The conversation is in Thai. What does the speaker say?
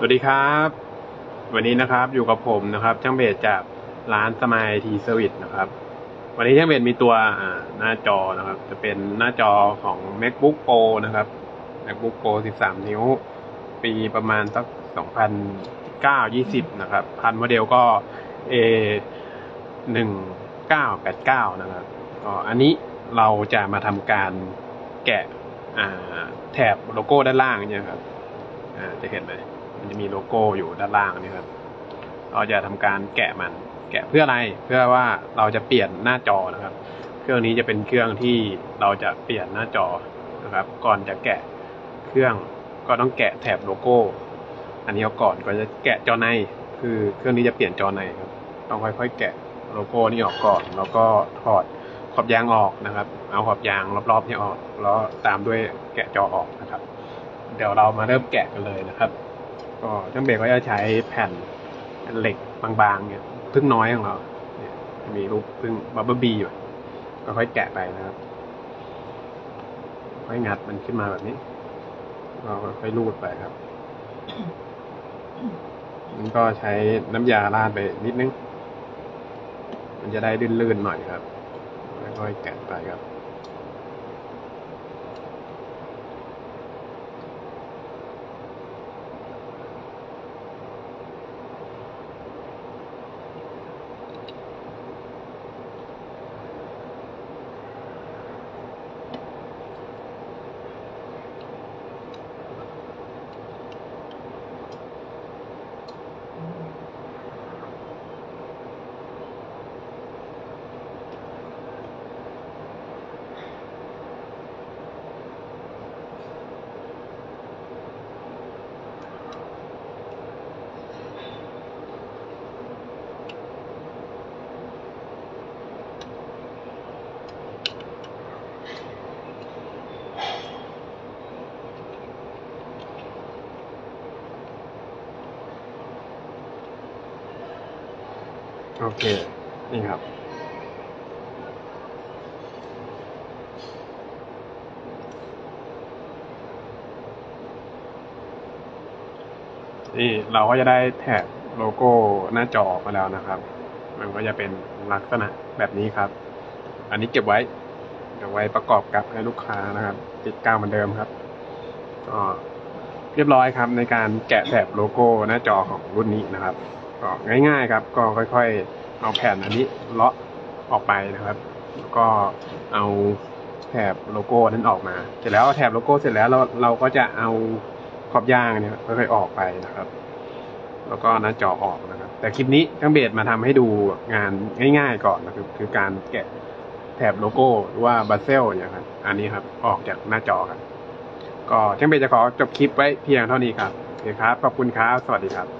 สวัสดีครับ วันนี้นะครับอยู่กับผมนะครับช่างเบสจากร้านสมายทีเซอร์วิสนะครับ วันนี้ช่างเบสมีตัวหน้าจอนะครับ จะเป็นหน้าจอของ macbook pro นะครับ macbook pro 13 นิ้ว ปีประมาณสัก 2009 20 นะครับ พันโมเดลก็ a 1989 นะครับก็อันนี้เราจะมาทำการแกะแถบโลโก้ด้านล่างเนี่ยครับจะเห็นไหม มันจะมีโลโก้อยู่ด้านล่างนี่ครับ เราจะทำการแกะมัน แกะเพื่ออะไร เพื่อว่าเราจะเปลี่ยนหน้าจอนะครับ เครื่องนี้จะเป็นเครื่องที่เราจะเปลี่ยนหน้าจอนะครับ ก่อนจะแกะเครื่องก็ต้องแกะแถบโลโก้ อันนี้เอาก่อนก่อนจะแกะจอใน คือเครื่องนี้จะเปลี่ยนจอในครับ ต้องค่อยๆ แกะโลโก้นี่ออกก่อน แล้วก็ถอดขอบยางออกนะครับ เอาขอบยางรอบๆนี่ออก แล้วตามด้วยแกะจอออกนะครับ เดี๋ยวเรามาเริ่มแกะกันเลยนะครับ ก็ช่างเบรกก็จะใช้แผ่นเหล็กบางๆเนี่ยพึ่งน้อยของเราเนี่ยจะมีรูปพึ่งบับเบิลบีอยู่ก็ค่อยแกะไปนะครับ ค่อยงัดมันขึ้นมาแบบนี้ก็ค่อยรูดไปครับมันก็ใช้น้ำยาราดไปนิดนึง มันจะได้ลื่นๆหน่อยครับค่อยๆแกะไปครับ โอเค นี่ครับ นี่เราก็จะได้แท็กโลโก้หน้าจอมาแล้วนะครับ มันก็จะเป็นลักษณะแบบนี้ครับ อันนี้เก็บไว้เก็บไว้ประกอบกับให้ลูกค้านะครับ ติดกาวเหมือนเดิมครับก็เรียบร้อยครับในการแกะแถบโลโก้หน้าจอของรุ่นนี้นะครับ ก็ง่าย ๆ ครับ ก็ค่อยๆ เอาแผ่นอันนี้เลาะออกไปนะครับแล้วก็เอาแถบโลโก้นั้นออกมา เสร็จแล้วเอาแถบโลโก้เสร็จแล้วเราเราก็จะเอาขอบยางเนี่ยค่อยๆออกไปนะครับ แล้วก็หน้าจอออกนะครับ แต่คลิปนี้ช่างเบสมาทำให้ดูงานง่าย ๆ ก่อนนะครับคือการแกะแถบโลโก้หรือว่าบัสเซลเนี่ยครับอันนี้ครับออกจากหน้าจอครับก็ช่างเบสจะขอจบคลิปไว้เพียงเท่านี้ครับโอเคครับขอบคุณครับสวัสดีครับ